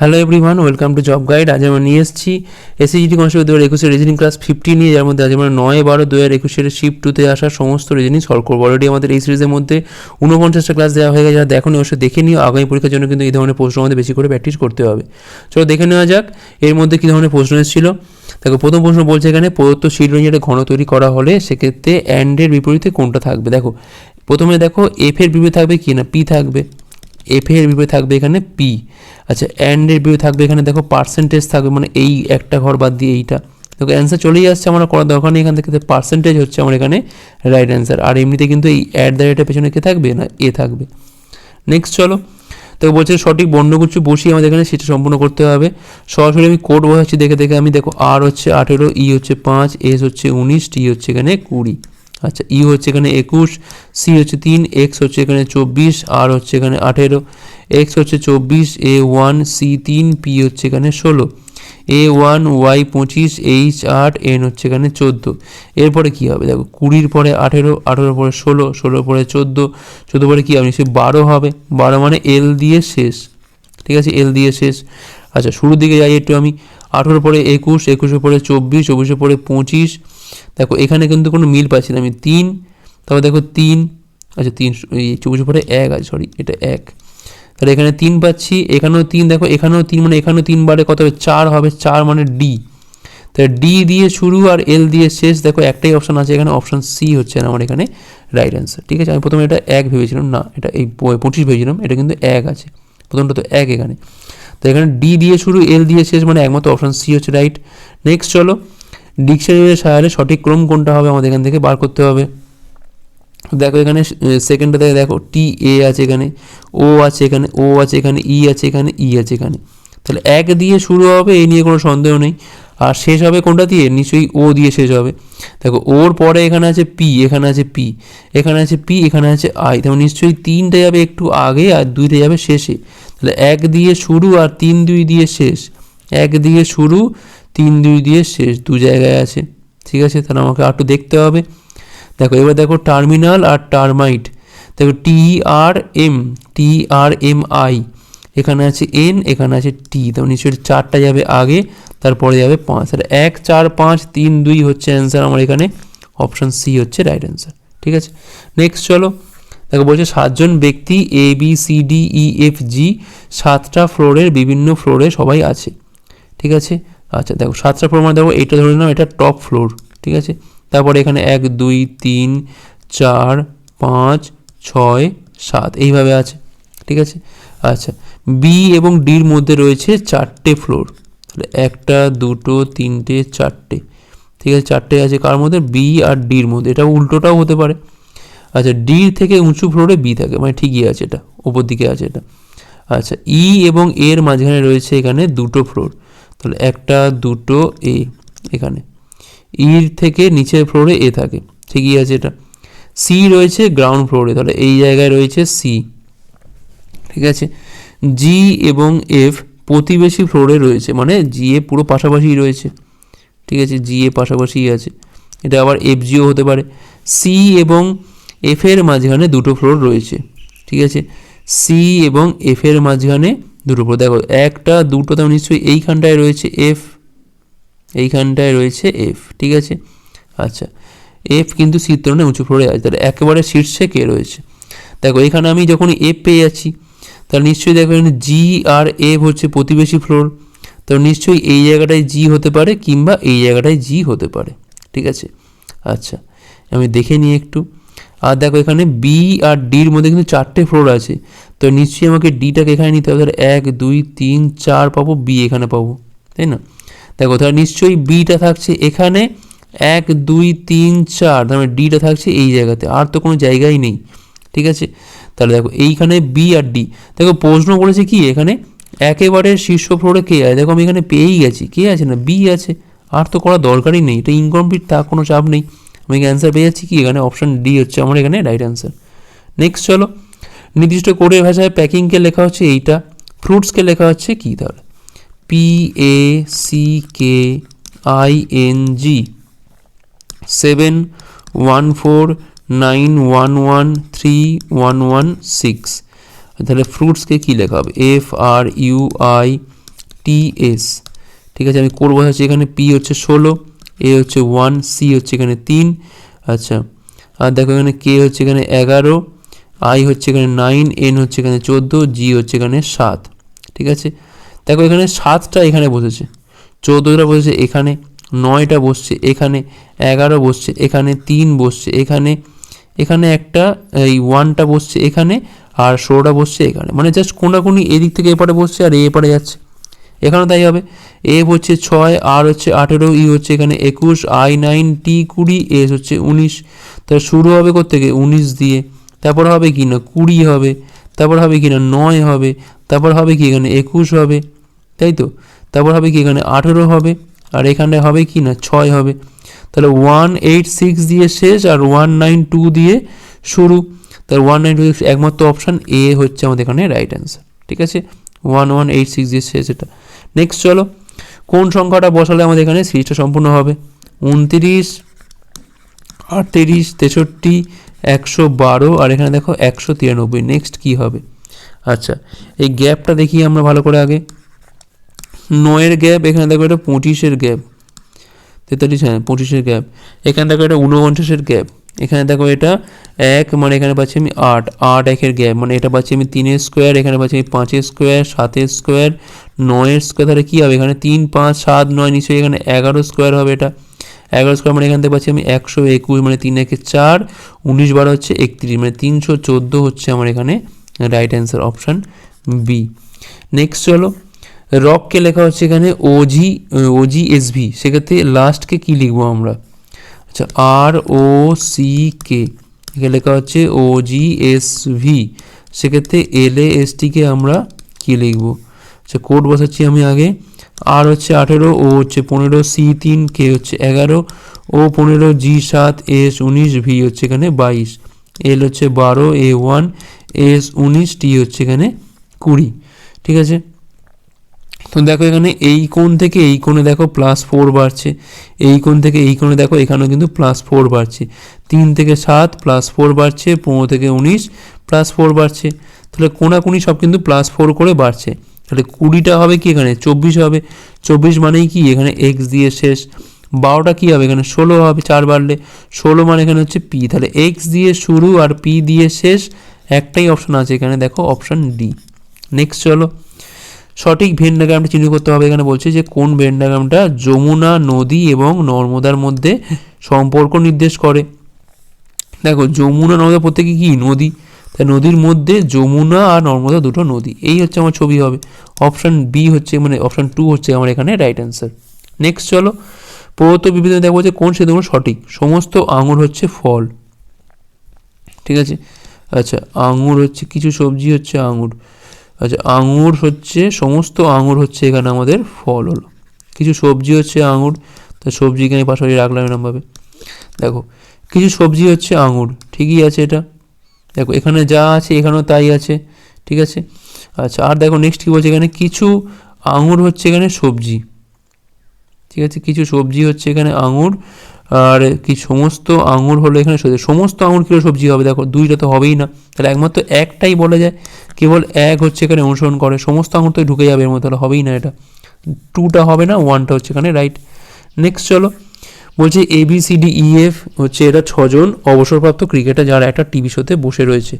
Hello everyone welcome to job guide আজ আমরা নিয়ে এসেছি এসএসজিটি কনস্টেবল দু হাজার একুশের রিজনিং ক্লাস ফিফটি নিয়ে, যার মধ্যে আজ আমরা নয় বারো দু হাজার একুশের শিফট টুতে আসা সমস্ত রিজনিং সলভ করব। অলরেডি আমাদের এই সিরিজের মধ্যে উনপঞ্চাশটা ক্লাস দেওয়া হয়ে গেছে, যারা দেখো অবশ্যই দেখে নিও। আগামী পরীক্ষার জন্য কিন্তু এই ধরনের প্রশ্ন আমাদের বেশি করে প্র্যাকটিস করতে হবে। চলো দেখে নেওয়া যাক, এর মধ্যে কী ধরনের প্রশ্ন এসেছিল। দেখো, প্রথম প্রশ্ন বলছে এখানে প্রদত্ত শিট রেঞ্জের ঘন তৈরি করা হলে সেক্ষেত্রে অ্যান্ডের বিপরীতে কোনটা থাকবে? দেখো, প্রথমে দেখো এফ এর বিপরীতে থাকবে কি না? পি থাকবে। এফ এর বিপরীতে থাকবে এখানে পি আচ্ছা অ্যান্ড এর বিপরীতে থাকবে এখানে দেখো পার্সেন্টেজ থাকবে মানে এই একটা ঘর বাদ দিয়ে এইটা। দেখো অ্যান্সার চলেই আসছে, আমার করার দরকার নেই, এখান থেকে পার্সেন্টেজ হচ্ছে আমার এখানে রাইট অ্যান্সার আর এমনিতে কিন্তু এই অ্যাট দ্য রেটের পেছনে কে থাকবে? না এ থাকবে। নেক্সট চলো। তো বলছে সঠিক বর্ণগুচ্ছ বসিয়ে আমাদের এখানে সেটা সম্পূর্ণ করতে হবে। সরাসরি আমি কোড বসাচ্ছি দেখে দেখে আমি দেখো আর হচ্ছে আঠেরো ই হচ্ছে পাঁচ এস হচ্ছে উনিশ টি হচ্ছে এখানে কুড়ি। আচ্ছা ই হচ্ছে এখানে একুশ, সি হচ্ছে তিন, এক্স হচ্ছে এখানে চব্বিশ, আর হচ্ছে এখানে আঠেরো। এক্স হচ্ছে চব্বিশ, এ ওয়ান, সি তিন, পি হচ্ছে এখানে ষোলো। এ ওয়ান, ওয়াই পঁচিশ, এইচ আট, এন হচ্ছে এখানে চোদ্দ। এরপরে কী হবে? দেখো, কুড়ির পরে আঠেরো, আঠেরোর পরে ষোলো, ষোলোর পরে চোদ্দ চোদ্দ পরে কী হবে? নিশ্চয়ই বারো হবে। বারো মানে এল দিয়ে শেষ। ঠিক আছে, এল দিয়ে শেষ। আচ্ছা শুরুর দিকে যাই একটু আমি। আঠেরোর পরে একুশ, একুশের পরে চব্বিশ, চব্বিশের পরে পঁচিশ দেখো, এখানে কিন্তু কোনো মিল পাচ্ছি না। আমি তিন, তারপর দেখো তিন আচ্ছা তিন, এই চব্বিশের পরে এক আছে সরি এটা এক। তাহলে এখানে তিন পাচ্ছি, এখানেও তিন, দেখো এখানেও তিন মানে এখানেও তিনবারে কত হবে? চার হবে, চার মানে ডি তাহলে ডি দিয়ে শুরু আর এল দিয়ে শেষ, দেখো একটাই অপশান আছে, এখানে অপশান সি হচ্ছে না আমার এখানে রাইট অ্যান্সার ঠিক আছে? আমি প্রথমে এটা এক ভেবেছিলাম, না, এটা এই পঁচিশ ভেবেছিলাম, এটা কিন্তু এক আছে, প্রথমটা তো এক এখানে। তো এখানে ডি দিয়ে শুরু এল দিয়ে শেষ মানে একমাত্র অপশান সি হচ্ছে রাইট নেক্সট চলো ডিকশনারির সাহায্যে সঠিক ক্রম কোনটা হবে আমাদের এখান থেকে বার করতে হবে। দেখো এখানে সেকেন্ডটা দেখে দেখো টি এ আছে এখানে ও আছে এখানে ও আছে এখানে ই আছে এখানে ই আছে এখানে। তাহলে এক দিয়ে শুরু হবে এই নিয়ে কোনো সন্দেহ নেই। আর শেষ হবে কোনটা দিয়ে? নিশ্চয়ই ও দিয়ে শেষ হবে। দেখো, ওর পরে এখানে আছে পি এখানে আছে পি এখানে আছে পি এখানে আছে আই তাহলে নিশ্চয়ই তিনটে যাবে একটু আগে আর দুইটা যাবে শেষে। তাহলে এক দিয়ে শুরু আর তিন দুই দিয়ে শেষ। এক দিয়ে শুরু তিন দুই দিয়ে শেষ দু জায়গায় আছে। ঠিক আছে? তাহলে আমাকে আর একটু দেখতে হবে। দেখো, এবার দেখো টার্মিনাল আর টার্মাইট দেখো T R M T R M I এখানে আছে এন এখানে আছে টি তো নিশ্চয়ই চারটা যাবে আগে, তারপরে যাবে পাঁচ। তাহলে এক, চার, পাঁচ, তিন, দুই হচ্ছে অ্যান্সার আমার এখানে। অপশান সি হচ্ছে রাইট অ্যান্সার ঠিক আছে? নেক্সট চলো। দেখো, বলছে সাতজন ব্যক্তি A B C D E F G সাতটা ফ্লোরের বিভিন্ন ফ্লোরে সবাই আছে। ঠিক আছে? আচ্ছা দেখো, সাতটা মানে দেখো এটা ধরে নাও, এটা টপ ফ্লোর ঠিক আছে? তারপরে এখানে এক, দুই, তিন, চার, পাঁচ, ছয়, সাত, এইভাবে আছে, ঠিক আছে? আচ্ছা বি এবং ডির মধ্যে রয়েছে চারটে ফ্লোর তাহলে একটা, দুটো, তিনটে, চারটে, ঠিক আছে? চারটে আছে কার মধ্যে? বি আর ডির মধ্যে, এটা উল্টোটাও হতে পারে। আচ্ছা ডির থেকে উঁচু ফ্লোরে বি থাকে মানে ঠিকই আছে এটা ওপর দিকে আছে এটা। আচ্ছা ই এবং এর মাঝখানে রয়েছে এখানে দুটো ফ্লোর তাহলে একটা, দুটো, এ, এখানে। ইর থেকে নিচের ফ্লোরে এ থাকে। ঠিকই আছে এটা। সি রয়েছে গ্রাউন্ড ফ্লোরে, তাহলে এই জায়গায় রয়েছে সি। ঠিক আছে? জি এবং এফ প্রতিবেশী ফ্লোরে রয়েছে মানে জি এ পুরো পাশাপাশি রয়েছে। ঠিক আছে? জি এ পাশাপাশি আছে। এটা আবার এফ জিও হতে পারে। সি এবং এফ এর মাঝখানে দুটো ফ্লোর রয়েছে। ঠিক আছে? সি এবং এফ এর মাঝখানে দুটো ফ্লোর দেখো, একটা, দুটো তো নিশ্চয়ই এইখানটায় রয়েছে এফ এইখানটায় রয়েছে এফ ঠিক আছে? আচ্ছা এফ কিন্তু সির তুলনায় উঁচু ফ্লোরে আছে, তাহলে একেবারে শীর্ষে কে রয়েছে? দেখো, এখানে আমি যখন এফ পেয়ে যাচ্ছি, তাহলে নিশ্চয়ই দেখো এখানে জি আর এফ হচ্ছে প্রতিবেশী ফ্লোর তো নিশ্চয়ই এই জায়গাটায় জি হতে পারে কিংবা এই জায়গাটায় জি হতে পারে, ঠিক আছে? আচ্ছা আমি দেখে নিই একটু। আর দেখো এখানে বি আর ডির মধ্যে কিন্তু চারটে ফ্লোর আছে। তো নিশ্চয়ই আমাকে ডিটাকে এখানে নিতে হবে। তাহলে এক, দুই, তিন, চার পাবো বি এখানে পাবো। তাই না? দেখো তাহলে নিশ্চয়ই বিটা থাকছে এখানে। এক, দুই, তিন, চার, তার মানে ডিটা থাকছে এই জায়গাতে। আর তো কোনো জায়গাই নেই। ঠিক আছে? তাহলে দেখো, এইখানে বি আর ডি দেখো, প্রশ্ন করেছে কি এখানে? একেবারে শীর্ষ ফ্লোরে কে আছে? দেখো, আমি এখানে পেয়েই গেছি। কে আছে না? বি আছে। আর তো করা দরকারই নেই। এটা ইনকমপ্লিট তা কোনো চাপ নেই। আমি অ্যান্সার পেয়ে যাচ্ছি কি? এখানে অপশন ডি হচ্ছে আমার এখানে রাইট অ্যান্সার নেক্সট চলো। নির্দিষ্ট কোডের ভাষায় প্যাকিংকে লেখা হচ্ছে এইটা। ফ্রুটসকে লেখা হচ্ছে কি তাহলে? P A C K I N G seven one four nine one one three one one six তাহলে ফ্রুটসকে কী লেখা হবে? F R U I T S ঠিক আছে, আমি কোড বসাচ্ছি এখানে পি হচ্ছে ষোলো। এ হচ্ছে ওয়ান সি হচ্ছে এখানে তিন। আচ্ছা আর দেখো এখানে কে হচ্ছে এখানে এগারো আই হচ্ছে এখানে নাইন এন হচ্ছে এখানে চোদ্দ জি হচ্ছে এখানে সাত। ঠিক আছে? দেখো এখানে সাতটা এখানে বসেছে। চৌদ্দটা বসেছে এখানে, নয়টা বসছে এখানে, এগারো বসছে এখানে, তিন বসছে এখানে এখানে একটা, এই ওয়ানটা বসছে এখানে, আর ষোলোটা বসছে এখানে। মানে জাস্ট কোনাকুনি এদিক থেকে এপারে বসছে আর এপারে যাচ্ছে। এখানেও তাই হবে। এফ হচ্ছে ছয় আর হচ্ছে আঠেরো ই হচ্ছে এখানে একুশ আই নাইন টি কুড়ি এস হচ্ছে উনিশ। তাহলে শুরু হবে কোথেকে উনিশ দিয়ে। তারপর হবে কি না? কুড়ি হবে। তারপর হবে কি না? নয় হবে। তারপর হবে কি এখানে? একুশ হবে। তাই তো? তারপর হবে কি এখানে? আঠেরো হবে। আর এখানে হবে কি না? ছয় হবে। তাহলে ওয়ান এইট সিক্স দিয়ে শেষ আর ওয়ান নাইন টু দিয়ে শুরু। তাহলে ওয়ান নাইন টু একমাত্র অপশান এ হচ্ছে আমাদের এখানে রাইট অ্যান্সার ঠিক আছে? ওয়ান ওয়ান এইট সিক্স দিয়ে শেষ এটা। নেক্সট চলো। কোন সংখ্যাটা বসালে আমাদের এখানে সিরিজটা সম্পূর্ণ হবে? উনতিরিশ, আটত্রিশ, তেষট্টি, একশো বারো, আর এখানে দেখো একশো তিরানব্বই। নেক্সট কী হবে? আচ্ছা এই গ্যাপটা দেখি আমরা ভালো করে আগে। নয়ের গ্যাপ, এখানে দেখো এটা পঁচিশের গ্যাপ। তেতাল্লিশ হ্যাঁ পঁচিশের গ্যাপ। এখানে দেখো এটা ঊনপঞ্চাশের গ্যাপ। এখানে দেখো এটা এক মানে এখানে পাচ্ছি আমি আট। আট একের গ্যাপ মানে এটা পাচ্ছি আমি তিনের স্কোয়ার এখানে পাচ্ছি আমি পাঁচের স্কোয়ার সাতের স্কোয়ার নয়ের স্কোয়ার তাহলে কী হবে? এখানে তিন, পাঁচ, সাত, নয়, নিশ্চয়ই এখানে এগারো স্কোয়ার হবে এটা। এগারো স্কোয়ার মানে এখান থেকে পাচ্ছি আমি একশো একুশ মানে তিন একে চার, উনিশ বারো হচ্ছে একত্রিশ মানে তিনশো চোদ্দ হচ্ছে আমার এখানে right answer option B next চলো রককে লেখা হচ্ছে এখানে ওজি ওজি এস ভি সেক্ষেত্রে লাস্টকে কী লিখব আমরা? আচ্ছা আর ও সি কে এখানে লেখা হচ্ছে ও জি এস ভি সেক্ষেত্রে এল এ এস টিকে আমরা কী লিখব? আচ্ছা কোড বসাচ্ছি আমি আগে। আর হচ্ছে আঠেরো ও হচ্ছে পনেরো সি তিন কে হচ্ছে এগারো ও পনেরো জি সাত এস উনিশ ভি হচ্ছে এখানে বাইশ। এল হচ্ছে বারো এ ওয়ান এস উনিশ টি হচ্ছে এখানে কুড়ি। ঠিক আছে? তো দেখো এখানে এই কোণ থেকে এই কোণে দেখো প্লাস ফোর বাড়ছে। এই কোণ থেকে এই কোণে দেখো এখানেও কিন্তু প্লাস ফোর বাড়ছে। তিন থেকে সাত প্লাস ফোর বাড়ছে, পনেরো থেকে উনিশ প্লাস ফোর বাড়ছে। তাহলে কোনাকুনি সব কিন্তু প্লাস ফোর করে বাড়ছে। তাহলে কুড়িটা হবে কি এখানে? চব্বিশ হবে। চব্বিশ মানেই কি? এখানে এক্স দিয়ে শেষ। বারোটা কী হবে? এখানে ষোলো হবে, চার বাড়লে। ষোলো মানে এখানে হচ্ছে পি তাহলে এক্স দিয়ে শুরু আর পি দিয়ে শেষ একটাই অপশন আছে এখানে। দেখো অপশন ডি নেক্সট চলো। সঠিক ভেন চিহ্নিত করতে হবে। এখানে বলছে যে, কোন ভেন ডায়াগ্রামটা যমুনা, নদী এবং নর্মদার মধ্যে সম্পর্ক নির্দেশ করে। দেখো, যমুনা নর্মদা প্রত্যেকে কি? নদী। তাই নদীর মধ্যে যমুনা আর নর্মদা দুটো নদী। এই হচ্ছে আমার ছবি হবে। অপশান বি হচ্ছে মানে অপশান টু হচ্ছে আমার এখানে রাইট অ্যান্সার নেক্সট চলো। প্রদত্ত বিবৃতি দেখব যে, কোন সেগুলো সঠিক? সমস্ত আঙুর হচ্ছে ফল। ঠিক আছে? আচ্ছা আঙুর হচ্ছে, কিছু সবজি হচ্ছে আঙুর। আচ্ছা আঙুর হচ্ছে, সমস্ত আঙুর হচ্ছে এখানে আমাদের ফল হলো। কিছু সবজি হচ্ছে আঙুর, তো সবজি এখানে পাশাপাশি রাখলাম এরমভাবে। দেখো, কিছু সবজি হচ্ছে আঙুর, ঠিকই আছে এটা। দেখো, এখানে যা আছে এখানেও তাই আছে, ঠিক আছে? আচ্ছা আর দেখো নেক্সট কী বলছে এখানে? কিছু আঙুর হচ্ছে এখানে সবজি, ঠিক আছে? কিছু সবজি হচ্ছে এখানে আঙুর আর কি সমস্ত আঙুর হলো এখানে সমস্ত আঙুর কিলো সবজি হবে, দেখো, দুইটা তো হবেই না। তাহলে একমাত্র একটাই বলা যায়, কেবল এক হচ্ছে এখানে অনুসরণ করে। সমস্ত আঙুর তো ঢুকে যাবে এর মধ্যে, তাহলে হবেই না এটা। টুটা হবে না ওয়ানটা হচ্ছে এখানে রাইট নেক্সট চলো, বলছে A B C D E F হচ্ছে এরা ছজন অবসরপ্রাপ্ত ক্রিকেটার যারা একটা টিভি শোতে বসে রয়েছে,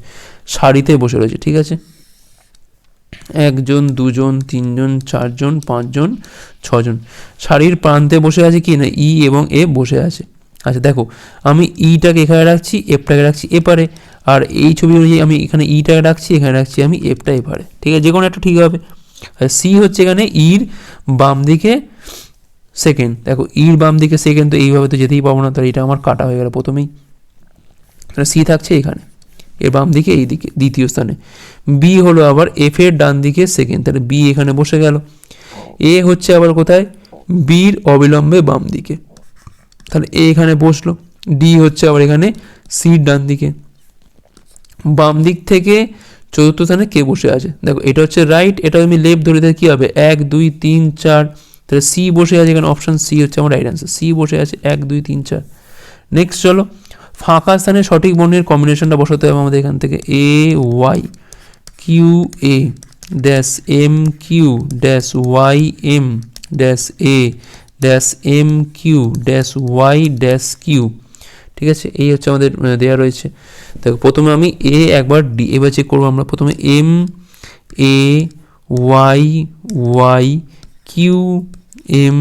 শাড়িতে বসে রয়েছে, ঠিক আছে? একজন, দুজন, তিনজন, চারজন, পাঁচজন, ছজন। সারির প্রান্তে বসে আছে কি না? ই এবং এফ বসে আছে। আচ্ছা দেখো, আমি ইটাকে এখানে রাখছি, এফটাকে রাখছি এপারে, আর এই ছবি অনুযায়ী আমি এখানে ইটাকে রাখছি, এখানে রাখছি আমি এফটা এপারে। ঠিক আছে যে কোনো একটা ঠিক হবে। সি হচ্ছে এখানে ইর বাম দিকে সেকেন্ড। দেখো, ইর বাম দিকে সেকেন্ড, তো এইভাবে তো যেতেই পাবো না, তাহলে এটা আমার কাটা হয়ে গেল প্রথমেই। সি থাকছে এখানে। এর বাম দিকে, এই দিকে, দ্বিতীয় স্থানে। বি হলো আবার এফ এর ডান দিকে সেকেন্ড তাহলে বি এখানে বসে গেল। এ হচ্ছে আবার কোথায়? বির অবিলম্বে বাম দিকে। তাহলে এ এখানে বসল। ডি হচ্ছে আবার এখানে সির ডান দিকে। বাম দিক থেকে চতুর্থ স্থানে কে বসে আছে? দেখো, এটা হচ্ছে রাইট এটা আমি লেফট ধরে তাহলে কী হবে? এক, দুই, তিন, চার। তাহলে সি বসে আছে এখানে অপশান সি হচ্ছে আমার রাইট অ্যান্সার সি বসে আছে এক, দুই, তিন, চার। নেক্সট চলো। ফাঁকা স্থানে সঠিক বর্ণের কম্বিনেশনটা বসাতে হবে আমাদের এখান থেকে। A Y Q A dash M Q dash Y M dash A dash M Q dash Y dash Q ঠিক আছে? এই হচ্ছে আমাদের দেয়া রয়েছে। দেখো, প্রথমে আমি এ একবার ডি এবার চেক করব আমরা। প্রথমে M A Y Y Q M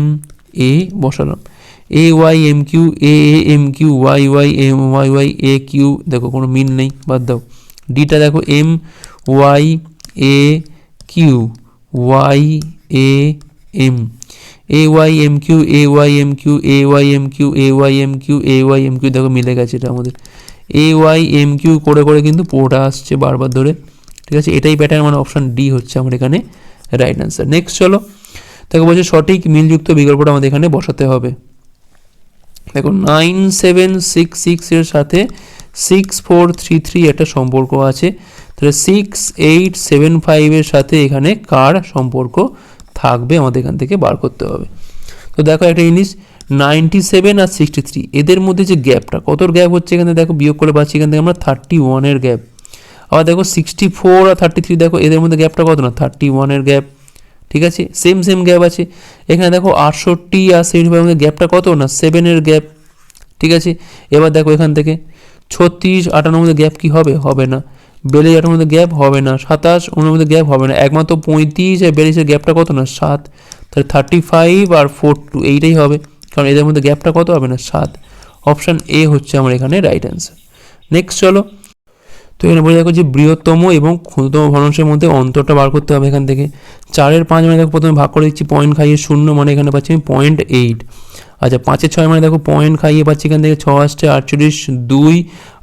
A বসালাম। A Y M Q A M Q Y Y M Y Y A Q দেখো কোনো মিল নেই, বাদ দাও। ডিটা দেখো M Y A Q Y A M A Y M Q A Y M Q A Y M Q A Y M Q A Y M Q দেখো মিলে গেছে এটা আমাদের। এ ওয়াই এম কিউ করে করে কিন্তু পুরোটা আসছে বারবার ধরে, ঠিক আছে? এটাই প্যাটার্ন মানে অপশান ডি হচ্ছে আমার এখানে রাইট অ্যান্সার নেক্সট চলো, দেখো বলছে সঠিক মিলযুক্ত বিকল্পটা আমাদের এখানে বসাতে হবে। দেখো নাইন সেভেন সিক্স সিক্সের সাথে সিক্স ফোর থ্রি থ্রি একটা সম্পর্ক আছে। তাহলে সিক্স এইট সেভেন ফাইভের সাথে এখানে কার সম্পর্ক থাকবে আমাদের এখান থেকে বার করতে হবে। তো দেখো একটা জিনিস নাইনটি সেভেন আর সিক্সটি থ্রি এদের মধ্যে যে গ্যাপটা কত গ্যাপ হচ্ছে এখানে দেখো, বিয়োগ করে পাচ্ছি এখান থেকে আমরা থার্টি ওয়ানের গ্যাপ। আবার দেখো সিক্সটি ফোর আর থার্টি থ্রি দেখো এদের মধ্যে গ্যাপটা কত না থার্টি ওয়ানের গ্যাপ। ঠিক আছে? সেম সেম গ্যাপ আছে। এখানে দেখো আটষট্টি আর সেভেন্টি ফাইভের মধ্যে গ্যাপটা কত না? সেভেনের গ্যাপ ঠিক আছে? এবার দেখো এখান থেকে, ছত্রিশ আটান্নর মধ্যে গ্যাপ কি হবে? হবে না। বিয়াল্লিশ আটান্নর মধ্যে গ্যাপ হবে না। সাতাশ উনের মধ্যে গ্যাপ হবে না। একমাত্র পঁয়ত্রিশ আর বিয়াল্লিশের গ্যাপটা কত না? সাত। তাহলে থার্টি ফাইভ আর ফোর টু এইটাই হবে। কারণ এদের মধ্যে গ্যাপটা কত হবে না? সাত। অপশান এ হচ্ছে আমার এখানে রাইট অ্যান্সার নেক্সট চলো। তো এখানে বলে দেখো যে বৃহত্তম এবং ক্ষুদ্রতম ভগ্নাংশের মধ্যে অন্তরটা বার করতে হবে এখান থেকে। চারের পাঁচ মানে দেখো প্রথমে ভাগ করে দিচ্ছি পয়েন্ট খাইয়ে শূন্য মানে এখানে পাচ্ছি আমি পয়েন্ট এইট আচ্ছা পাঁচের ছয় মানে দেখো পয়েন্ট খাইয়ে পাচ্ছি এখান থেকে ছ আসছে আটচল্লিশ, দুই,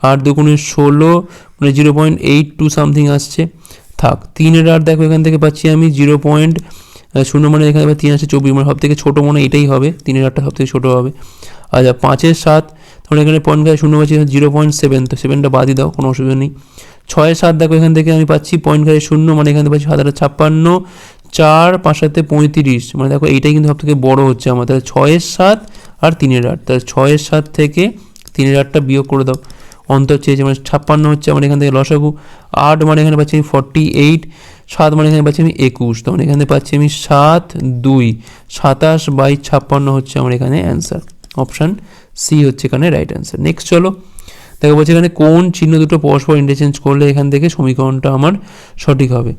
আট দুগুণে ষোলো মানে zero point eight two something আসছে। থাক, তিনের আট দেখো এখান থেকে পাচ্ছি আমি জিরো পয়েন্ট শূন্য মানে এখানে তিন আসছে চব্বিশ মানে সব থেকে ছোটো মনে এটাই হবে, তিনের আটটা সব থেকে ছোটো হবে। আচ্ছা পাঁচের সাত তখন এখানে পয়েন্ট খাই শূন্য পাচ্ছি জিরো পয়েন্ট সেভেন তো সেভেনটা বাদই দাও, কোনো অসুবিধা নেই। ছয়ের সাত দেখো, এখান থেকে আমি পাচ্ছি পয়েন্ট খাই শূন্য মানে এখান থেকে পাচ্ছি সাত ছাপ্পান্ন, চার, পাঁচ সাথে পঁয়ত্রিশ মানে দেখো এইটাই কিন্তু সব থেকে বড়ো হচ্ছে আমার। তাহলে ছয়ের সাত আর তিনের আট, তাহলে ছয়ের সাত থেকে তিনের আটটা বিয়োগ করে দাও। অন্তর চেয়েছে মানে ছাপ্পান্ন হচ্ছে আমার এখান থেকে লসাগু আট মানে এখানে পাচ্ছি আমি ফর্টি এইট সাত মানে এখানে পাচ্ছি আমি একুশ, তো তখন এখানে পাচ্ছি আমি সাত, দুই, সাতাশ বাই ছাপ্পান্ন হচ্ছে আমার এখানে অ্যান্সার অপশান সি হচ্ছে এখানে রাইট অ্যান্সার নেক্সট চলো, দেখো বলছে এখানে কোন চিহ্ন দুটো পরস্পর ইন্টারচেঞ্জ করলে এখান থেকে সমীকরণটা আমার সঠিক হবে।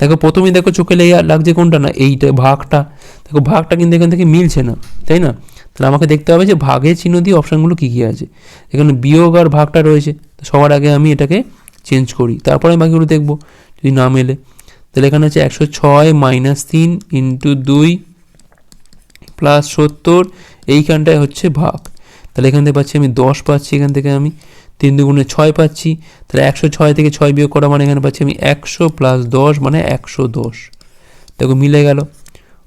দেখো প্রথমেই দেখো চোখে লেগে লাগছে কোনটা না? এইটা, ভাগটা। দেখো ভাগটা কিন্তু এখান থেকে মিলছে না, তাই না? তাহলে আমাকে দেখতে হবে যে ভাগের চিহ্ন দিয়ে অপশানগুলো কী কী আছে। এখানে বিয়োগ আর ভাগটা রয়েছে সবার আগে আমি এটাকে চেঞ্জ করি, তারপরে আমি বাকিগুলো দেখব যদি না মেলে। তাহলে এখানে আছে একশো ছয় মাইনাস তিন ইন্টু দুই প্লাস সত্তর, এইখানটায় হচ্ছে ভাগ। তাহলে এখান থেকে পাচ্ছি আমি দশ পাচ্ছি, এখান থেকে আমি তিন দুগুণে ছয় পাচ্ছি, তাহলে একশো ছয় থেকে ছয় বিয়োগ করা মানে এখানে পাচ্ছি আমি একশো প্লাস দশ মানে একশো দশ। দেখো মিলে গেল।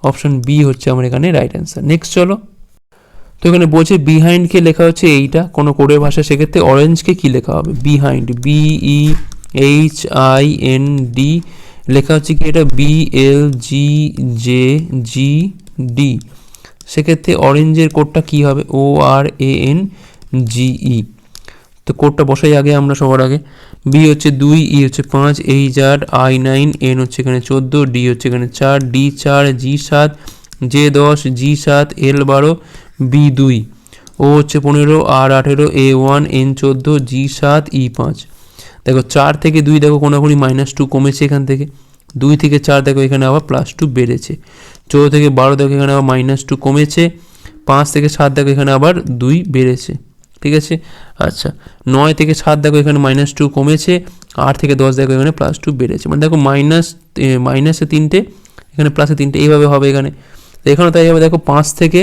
অপশন বি হচ্ছে আমার এখানে রাইট অ্যান্সার নেক্সট চলো। তো এখানে বলছে বিহাইন্ডকে লেখা হচ্ছে এইটা, কোনো কোডের ভাষা সেক্ষেত্রে অরেঞ্জকে কি লেখা হবে? Behind B E H I N D লেখা হচ্ছে কি এটা B L G J G D সেক্ষেত্রে অরেঞ্জের কোডটা কি হবে? ও আর এ এন জিই তো কোডটা বসাই আগে আমরা সবার আগে। বি হচ্ছে দুই ই হচ্ছে পাঁচ এইচ আট আই নাইন এন হচ্ছে এখানে চোদ্দ ডি হচ্ছে এখানে চার ডি চার জি সাত জে দশ জি সাত এল বারো বি দুই। ও হচ্ছে পনেরো আর আঠেরো এ ওয়ান এন চোদ্দ জি সাত ই পাঁচ। দেখো চার থেকে দুই দেখো কোনোখানি মাইনাস টু কমেছে এখান থেকে। দুই থেকে চার দেখো এখানে আবার প্লাস টু বেড়েছে। চৌদ্দ থেকে বারো দেখো এখানে আবার মাইনাস টু কমেছে, পাঁচ থেকে সাত দেখো এখানে আবার দুই বেড়েছে, ঠিক আছে? আচ্ছা নয় থেকে সাত দেখো এখানে মাইনাস টু কমেছে, আট থেকে দশ দেখো এখানে প্লাস টু বেড়েছে। মানে দেখো মাইনাস মাইনাসে তিনটে, এখানে প্লাসে তিনটে, এইভাবে হবে এখানে। তো এখানে তাই হবে, দেখো পাঁচ থেকে,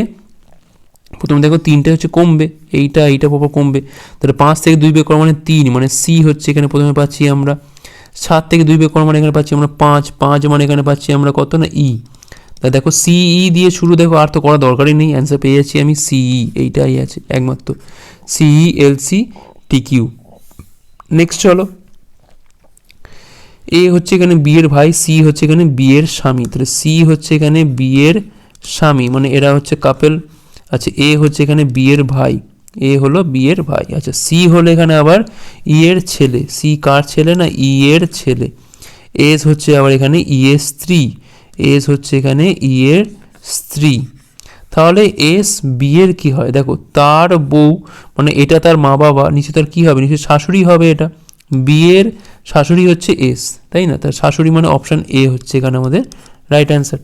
প্রথমে দেখো তিনটে হচ্ছে কমবে, এইটা এইটা পর কমবে। তাহলে পাঁচ থেকে দুই বের করা মানে তিন মানে সি হচ্ছে এখানে প্রথমে পাচ্ছি আমরা। সাত থেকে দুই বের করা মানে এখানে পাচ্ছি আমরা পাঁচ পাঁচ মানে এখানে পাচ্ছি আমরা কত না ই তা দেখো সিই দিয়ে শুরু, দেখো আর তো করা দরকারই নেই অ্যান্সার পেয়ে যাচ্ছি আমি সিই এইটাই আছে একমাত্র। C E L C T Q next চলো। এ হচ্ছে এখানে বিয়ের ভাই সি হচ্ছে এখানে বিয়ের স্বামী। তাহলে সি হচ্ছে এখানে বিয়ের স্বামী মানে এরা হচ্ছে কাপেল আচ্ছা এ হচ্ছে এখানে বিয়ের ভাই। এ হলো বিয়ের ভাই। আচ্ছা সি হলো এখানে আবার ই এর ছেলে। সি কার ছেলে না ই এর ছেলে? এস হচ্ছে আবার এখানে ই এর স্ত্রী। এস হচ্ছে এখানে ই এর স্ত্রী। তাহলে এস বি এর কি হয়? দেখো, তার বউ মানে এটা তার মা বাবা নিচে তার কি হবে? নিচে শাশুড়ি হবে এটা। বিয়ের শাশুড়ি হচ্ছে এস তাই না? তার শাশুড়ি মানে অপশান এ হচ্ছে এখানে আমাদের রাইট অ্যান্সার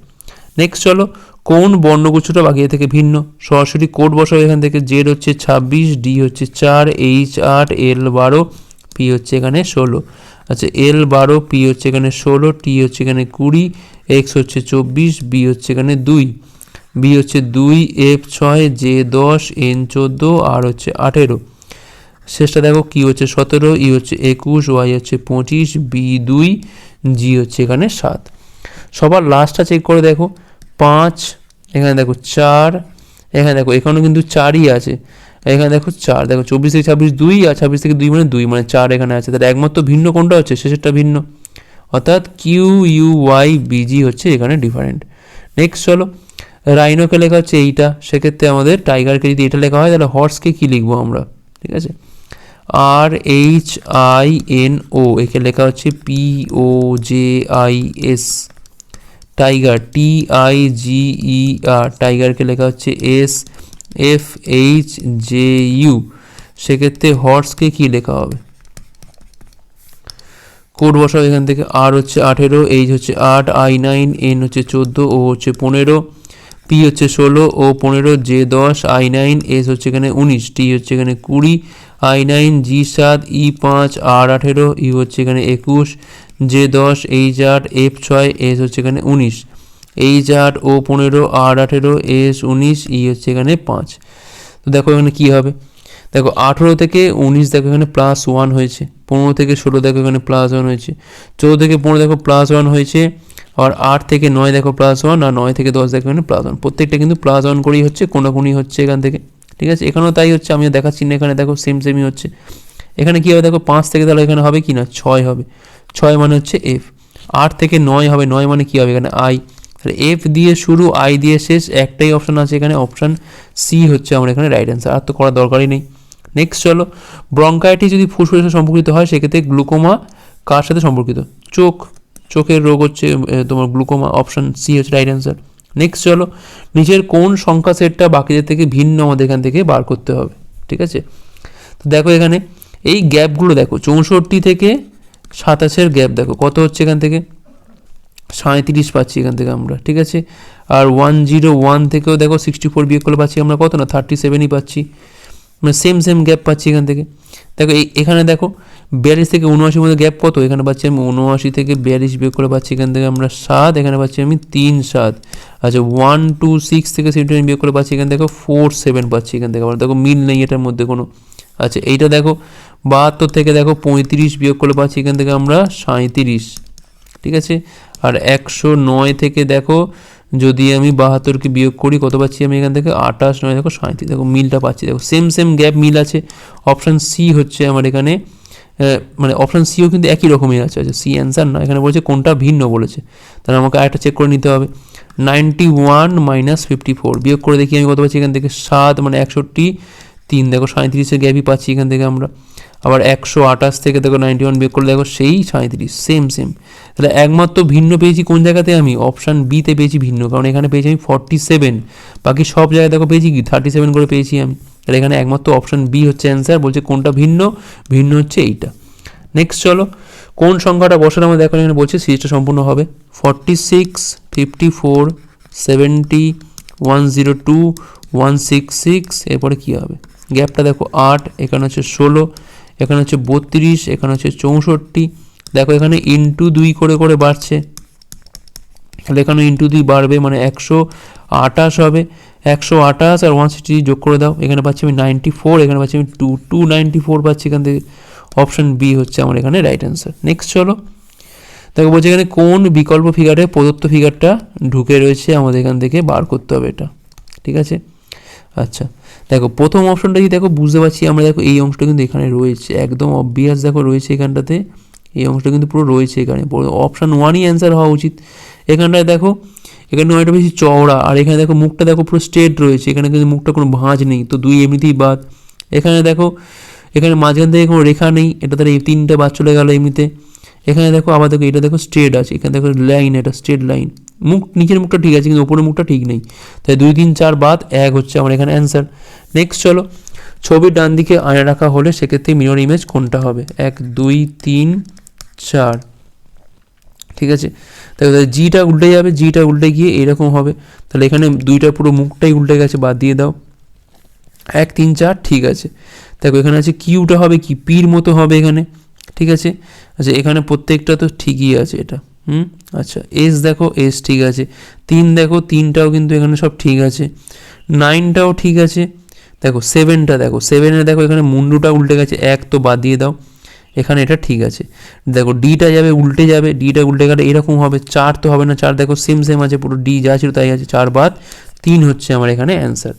নেক্সট চলো, কোন বর্ণগুচ্ছটা বাকি থেকে ভিন্ন? সরাসরি কোড বসাবো এখান থেকে। জেড হচ্ছে ছাব্বিশ ডি হচ্ছে চার এইচ আট এল বারো পি হচ্ছে এখানে ষোলো। আচ্ছা এল বারো পি হচ্ছে এখানে ষোলো টি হচ্ছে এখানে কুড়ি এক্স হচ্ছে চব্বিশ বি হচ্ছে এখানে দুই। বি হচ্ছে দুই এফ ছয় জে দশ এন চোদ্দ আর হচ্ছে আঠেরো। শেষটা দেখো কি হচ্ছে সতেরো ই হচ্ছে একুশ ওয়াই হচ্ছে পঁচিশ বি দুই জি হচ্ছে এখানে সাত। সবার লাস্টটা চেক করে দেখো, পাঁচ, এখানে দেখো চার, এখানে দেখো এখানেও কিন্তু চারই আছে। এখানে দেখো চার, দেখো চব্বিশ থেকে ছাব্বিশ দুই, আর ছাব্বিশ থেকে দুই মানে দুই মানে চার এখানে আছে। তাহলে একমাত্র ভিন্ন কোনটা হচ্ছে? শেষেরটা ভিন্ন। অর্থাৎ কিউ ইউ ওয়াই বিজি হচ্ছে এখানে ডিফারেন্ট নেক্সট চলো রাইনোকে লেখা হচ্ছে এইটা। সেক্ষেত্রে আমাদের টাইগারকে যদি এটা লেখা হয়, তাহলে হর্সকে কী লিখব আমরা? ঠিক আছে? R H I N O একে লেখা হচ্ছে P O J I S tiger T I G E R টাইগারকে লেখা হচ্ছে S F H J U সেক্ষেত্রে হর্সকে কী লেখা হবে? কোড বসাও এখান থেকে। আর হচ্ছে আঠেরো এইচ হচ্ছে আট, আই নাইন, এন হচ্ছে চোদ্দ, ও হচ্ছে পনেরো, পি হচ্ছে ষোলো, ও পনেরো, জে দশ, আই নাইন, এস হচ্ছে এখানে উনিশ, টি হচ্ছে এখানে কুড়ি, আই নাইন, জি সাত, ই পাঁচ, আর আঠেরো ইউ হচ্ছে এখানে একুশ, জে দশ, এইচ আট, এফ ছয়, এস হচ্ছে এখানে উনিশ, এইচ আট, ও পনেরো, আর আঠেরো, এস উনিশ, ই হচ্ছে এখানে পাঁচ। তো দেখো এখানে কী হবে? দেখো আঠেরো থেকে উনিশ দেখো এখানে প্লাস ওয়ান হয়েছে। পনেরো থেকে ষোলো দেখো এখানে প্লাস ওয়ান হয়েছে। চৌদ্দ থেকে পনেরো দেখো প্লাস ওয়ান হয়েছে, আর আট থেকে নয় দেখো প্লাস ওয়ান আর নয় থেকে দশ দেখো এখানে প্লাস ওয়ান প্রত্যেকটা কিন্তু প্লাস ওয়ান করেই হচ্ছে কোনো কোনাকুনি হচ্ছে এখান থেকে। ঠিক আছে? এখানেও তাই হচ্ছে আমি দেখাচ্ছি না এখানে, দেখো সেম সেমই হচ্ছে। এখানে কী হবে দেখো, পাঁচ থেকে তাহলে এখানে হবে কি না? ছয় হবে। ছয় মানে হচ্ছে এফ আট থেকে নয় হবে, নয় মানে কী হবে এখানে? আই তাহলে এফ দিয়ে শুরু আই দিয়ে শেষ, একটাই অপশান আছে এখানে। অপশান সি হচ্ছে আমার এখানে রাইট অ্যান্সার আর তো করার দরকারই নেই। নেক্সট চলো ব্রঙ্কাইটিস যদি ফুসফুসের সম্পর্কিত হয়, সেক্ষেত্রে গ্লুকোমা কার সাথে সম্পর্কিত? চোখ। চোখের রোগ হচ্ছে তোমার গ্লুকোমা অপশান সি হচ্ছে রাইট অ্যান্সার নেক্সট চলো, নিচের কোন সংখ্যা সেটটা বাকিদের থেকে ভিন্ন আমাদের এখান থেকে বার করতে হবে, ঠিক আছে? তো দেখো এখানে, এই গ্যাপগুলো দেখো, চৌষট্টি থেকে সাতাশের গ্যাপ দেখো, কত হচ্ছে এখান থেকে? সাঁত্রিশ পাচ্ছি এখান থেকে আমরা, ঠিক আছে? আর ওয়ান জিরো ওয়ান থেকেও দেখো সিক্সটি ফোর বিয়োগ করলে পাচ্ছি আমরা কত না? থার্টি সেভেনই পাচ্ছি। মানে সেম সেম গ্যাপ পাচ্ছি এখান থেকে। দেখো এখানে দেখো বিয়াল্লিশ থেকে উনআশির মধ্যে গ্যাপ কত? এখানে পাচ্ছি আমি উনআশি থেকে বিয়াল্লিশ বিয়োগ করে পাচ্ছি এখান থেকে আমরা সাত, এখানে পাচ্ছি আমি তিন, সাত। আচ্ছা ওয়ান টু সিক্স থেকে সেভেন্টি বিয়োগ করে পাচ্ছি এখান থেকে ফোর সেভেন পাচ্ছি এখান থেকে। আবার দেখো মিল নেই এটার মধ্যে কোনো। আচ্ছা এইটা দেখো বাহাত্তর থেকে দেখো পঁয়ত্রিশ বিয়োগ করে পাচ্ছি এখান থেকে আমরা সাঁত্রিশ ঠিক আছে? আর একশো নয় থেকে দেখো যদি আমি বাহাত্তরকে বিয়োগ করি, কত পাচ্ছি আমি এখান থেকে? আঠাশ, নয়, দেখো সাঁত্রিশ দেখো, মিলটা পাচ্ছি। দেখো সেম সেম গ্যাপ মিল আছে। অপশান সি হচ্ছে আমার এখানে মানে অপশান সিও কিন্তু একই রকমই আছে। আচ্ছা সি অ্যান্সার না, এখানে বলছে কোনটা ভিন্ন বলেছে। তাহলে আমাকে আরেকটা চেক করে নিতে হবে। Ninety one minus fifty four বিয়োগ করে দেখি আমি কত পাচ্ছি এখান থেকে? সাত মানে একষট্টি, তিন, দেখো সাঁত্রিশের গ্যাপই পাচ্ছি এখান থেকে আমরা। আবার একশো আঠাশ থেকে দেখো নাইনটি ওয়ান বিয়োগ করলে দেখো সেই সাঁত্রিশ সেম সেম তাহলে একমাত্র ভিন্ন পেয়েছি কোন জায়গাতে আমি? অপশান বিতে পেয়েছি ভিন্ন, কারণ এখানে পেয়েছি আমি ফর্টি সেভেন বাকি সব জায়গায় দেখো পেয়েছি কি? থার্টি সেভেন করে পেয়েছি আমি। তাহলে এখানে একমাত্র অপশান বি হচ্ছে অ্যান্সার বলছে কোনটা ভিন্ন? ভিন্ন হচ্ছে এইটা। নেক্সট চলো, কোন সংখ্যাটা বসালে আমাদের দেখো এখানে বলছে সিরিজটা সম্পূর্ণ হবে। Forty six fifty four seventy one zero two one six six এরপরে কী হবে? গ্যাপটা দেখো আট, এখানে হচ্ছে ষোলো। এখানে হচ্ছে বত্রিশ, এখানে হচ্ছে চৌষট্টি। দেখো এখানে ইন্টু দুই করে করে বাড়ছে। তাহলে এখানে ইন্টু দুই বাড়বে মানে একশো আঠাশ হবে। একশো আঠাশ আর ওয়ান সিক্সটি যোগ করে দাও, এখানে পাচ্ছি আমি নাইনটি ফোর এখানে পাচ্ছি আমি টু টু নাইনটি ফোর পাচ্ছি এখান থেকে। অপশান বি হচ্ছে আমার এখানে রাইট অ্যান্সার নেক্সট চলো। দেখো বলছে এখানে কোন বিকল্প ফিগারে প্রদত্ত ফিগারটা ঢুকে রয়েছে আমাদের এখান থেকে বার করতে হবে এটা। ঠিক আছে? আচ্ছা। দেখো, প্রথম অপশনটা যদি দেখো, বুঝতে পারছি আমরা দেখো, এই অংশটা কিন্তু এখানে রয়েছে, একদম অবভিয়াস দেখো রয়েছে এখানটাতে, এই অংশটা কিন্তু পুরো রয়েছে এখানে। অপশান ওয়ানই অ্যান্সার হওয়া উচিত। এখানটায় দেখো, এখানে অনেকটা বেশি চওড়া, আর এখানে দেখো মুখটা দেখো পুরো স্ট্রেট রয়েছে, এখানে কিন্তু মুখটা কোনো ভাঁজ নেই, তো দুই এমনিতেই বাদ। এখানে দেখো, এখানে মাঝখান থেকে কোনো রেখা নেই, এটা এই তিনটে বাদ চলে গেল এমনিতে। এখানে দেখো, আবার দেখো, এটা দেখো স্ট্রেট আছে, এখানে দেখো লাইন এটা স্ট্রেট লাইন মুখ নিচের মুখটা ঠিক আছে, কিন্তু উপরের মুখটা ঠিক নেই। তাই দুই, তিন, চার বাদ, এক হচ্ছে আমার এখানে অ্যান্সার নেক্সট চলো ছবির ডান দিকে আয়না রাখা হলে সেক্ষেত্রে মিরর ইমেজ কোনটা হবে? এক, দুই, তিন, চার। ঠিক আছে? তাহলে জিটা উল্টে যাবে জিটা উল্টে গিয়ে এরকম হবে। তাহলে এখানে দুইটা পুরো মুখটাই উল্টে গেছে, বাদ দিয়ে দাও। এক, তিন, চার, ঠিক আছে। দেখো, এখানে আছে কিউটা হবে কি? পির মতো হবে এখানে। ঠিক আছে? আচ্ছা এখানে প্রত্যেকটা তো ঠিকই আছে এটা। হুম? আচ্ছা এস দেখো এস ঠিক আছে। তিন দেখো, তিনটাও কিন্তু এখানে সব ঠিক আছে। নাইনটাও ঠিক আছে। দেখো সেভেনটা দেখো। সেভেনে দেখো, এখানে মুন্ডুটা উল্টে গেছে। এক তো বাদ দিয়ে দাও। এখানে এটা ঠিক আছে। দেখো ডিটা যাবে, উল্টে যাবে। ডিটা উল্টে গেলে এরকম হবে। চার তো হবে না, চার দেখো সেম সেম আছে। পুরো ডি যা ছিল তাই আছে। চার বাদ, তিন হচ্ছে আমার এখানে অ্যান্সার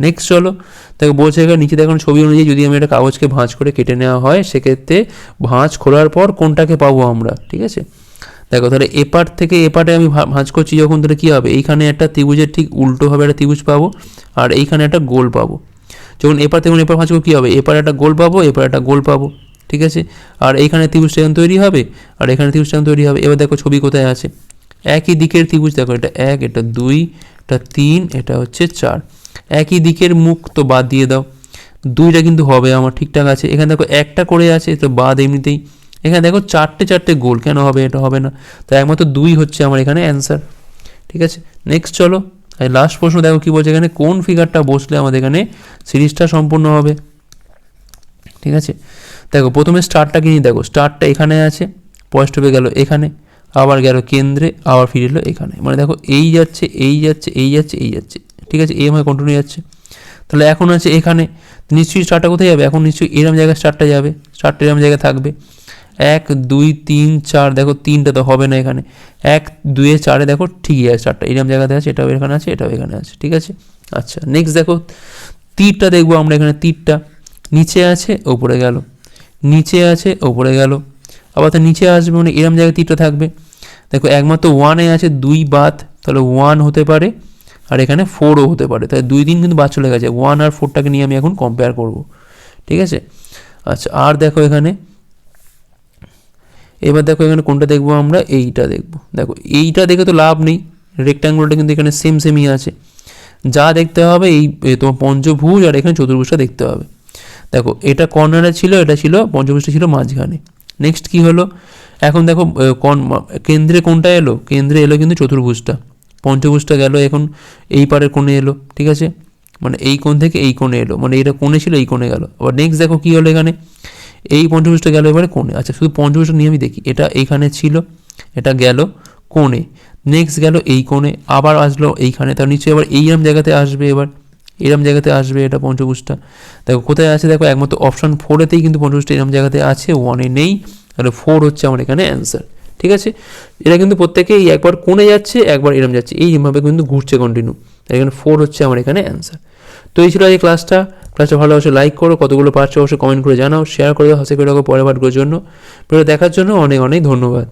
নেক্সট চলো। দেখো, বলছে এখানে নিচে দেখুন ছবি অনুযায়ী যদি আমি একটা কাগজকে ভাঁজ করে কেটে নেওয়া হয়, সেক্ষেত্রে ভাঁজ খোলার পর কোনটাকে পাবো আমরা? ঠিক আছে? দেখো, তাহলে এপার থেকে এপারে আমি ভাঁজ করছি যখন, তাহলে কী হবে? এইখানে একটা ত্রিভুজের ঠিক উল্টো হবে একটা ত্রিভুজ পাবো আর এইখানে একটা গোল পাবো। যখন এপার থেকে এপার ভাঁজ করব, কী হবে? এপারে একটা গোল পাবো এপারে একটা গোল পাবো, ঠিক আছে? আর এইখানে ত্রিভুজটা এখন তৈরি হবে, আর এখানে ত্রিভুজটা তৈরি হবে, এবার দেখো ছবি কোথায় আছে? একই দিকের ত্রিভুজ দেখো, এটা এক, এটা দুই, এটা তিন, এটা হচ্ছে চার। একই দিকের মুখ তো বাদ দিয়ে দাও। দুইটা কিন্তু হবে, আমার ঠিকঠাক আছে। এখানে দেখো একটা করে আছে, তো বাদ এমনিতেই। এখানে দেখো চারটে চারটে গোল কেন হবে, এটা হবে না? তো একমাত্র দুই হচ্ছে আমার এখানে অ্যান্সার ঠিক আছে? নেক্সট চলো লাস্ট প্রশ্ন দেখো কি বলছে এখানে, কোন ফিগারটা বসলে আমাদের এখানে সিরিজটা সম্পূর্ণ হবে? ঠিক আছে? দেখো, প্রথমে স্টারটা কিনি দেখো স্টারটা এখানে আছে পয়েন্ট হবে গেল এখানে, আবার গেল কেন্দ্রে, আবার ফিরে এলো এখানে। মানে দেখো, এই যাচ্ছে এই যাচ্ছে এই যাচ্ছে এই যাচ্ছে, ঠিক আছে? এম হয় কন্টিনিউ যাচ্ছে। তাহলে এখন আছে এখানে, নিশ্চয়ই স্টারটা কোথায় যাবে? এখন নিশ্চয়ই এরম জায়গায় স্টারটা যাবে স্টারটা এরম জায়গায় থাকবে। এক, দুই, তিন, চার, দেখো তিনটা তো হবে না এখানে। এক, দুয়ে চারে দেখো ঠিকই আছে চারটা। এরম জায়গাতে আছে, এটাও এখানে আছে, এটাও এখানে আছে, ঠিক আছে? আচ্ছা নেক্সট দেখো, তীরটা দেখব আমরা এখানে, তীরটা। নিচে আছে, ওপরে গেল। নিচে আছে, ওপরে গেল। আবার তো নিচে আসবে মানে এরম জায়গায় তীরটা থাকবে। দেখো, একমাত্র ওয়ানে আছে দুই বাদ, তাহলে ওয়ান হতে পারে, আর এখানে ফোরও হতে পারে। তাই দুই দিন কিন্তু বাদ চলে গেছে। ওয়ান আর ফোরটাকে নিয়ে আমি এখন কম্পেয়ার করব। ঠিক আছে? আচ্ছা আর দেখো এখানে এবার দেখো এখানে কোনটা দেখব আমরা? এইটা দেখব। দেখো, এইটা দেখে তো লাভ নেই। রেক্ট্যাঙ্গুলারটা কিন্তু এখানে সেম সেমই আছে। যা দেখতে হবে এই তোমার পঞ্চভুজ আর এখানে চতুর্ভুজটা দেখতে হবে। দেখো, এটা কর্নারে ছিল, এটা ছিল, পঞ্চভুজটা ছিল মাঝখানে। নেক্সট কি হলো? এখন দেখো কন কেন্দ্রে কোনটা এলো? কেন্দ্রে এলো কিন্তু চতুর্ভুজটা। পঞ্চভুজটা গেল, এখন এই পারের কোণে এলো, ঠিক আছে? মানে এই কোণ থেকে এই কোণে এলো। মানে এটা কোণে ছিল, এই কোণে গেল। আবার নেক্সট দেখো কী হলো এখানে? এই পঞ্চভুজটা গেল এবারে কোণে। আচ্ছা শুধু পঞ্চভুজটা নিয়ে আমি দেখি। এটা এইখানে ছিল, এটা গেল কোণে। নেক্সট গেল এই কোণে, আবার আসলো এইখানে। তার নিশ্চয়ই এবার এইরকম জায়গাতে আসবে এবার। এরম জায়গাতে আসবে এটা পঞ্চভুজটা দেখো, কোথায় আছে? দেখো, একমাত্র অপশন ফোরেতেই কিন্তু পঞ্চভুজটা এরম জায়গাতে আছে ওয়ানে নেই। তাহলে ফোর হচ্ছে আমার এখানে অ্যান্সার ঠিক আছে? এটা কিন্তু প্রত্যেকেই একবার কোণে যাচ্ছে, একবার এরম যাচ্ছে। এইভাবে কিন্তু ঘুরছে কন্টিনিউ এখানে ফোর হচ্ছে আমার এখানে অ্যান্সার তো এই ছিল এই ক্লাসটা ক্লাসটা ভালো অবশ্যই লাইক করো, কতগুলো পারছ অবশ্যই কমেন্ট করে জানাও শেয়ার করে দাও, হাসি করে রাখো পরের পাঠগুলোর জন্য। ভিডিও দেখার জন্য অনেক অনেক ধন্যবাদ।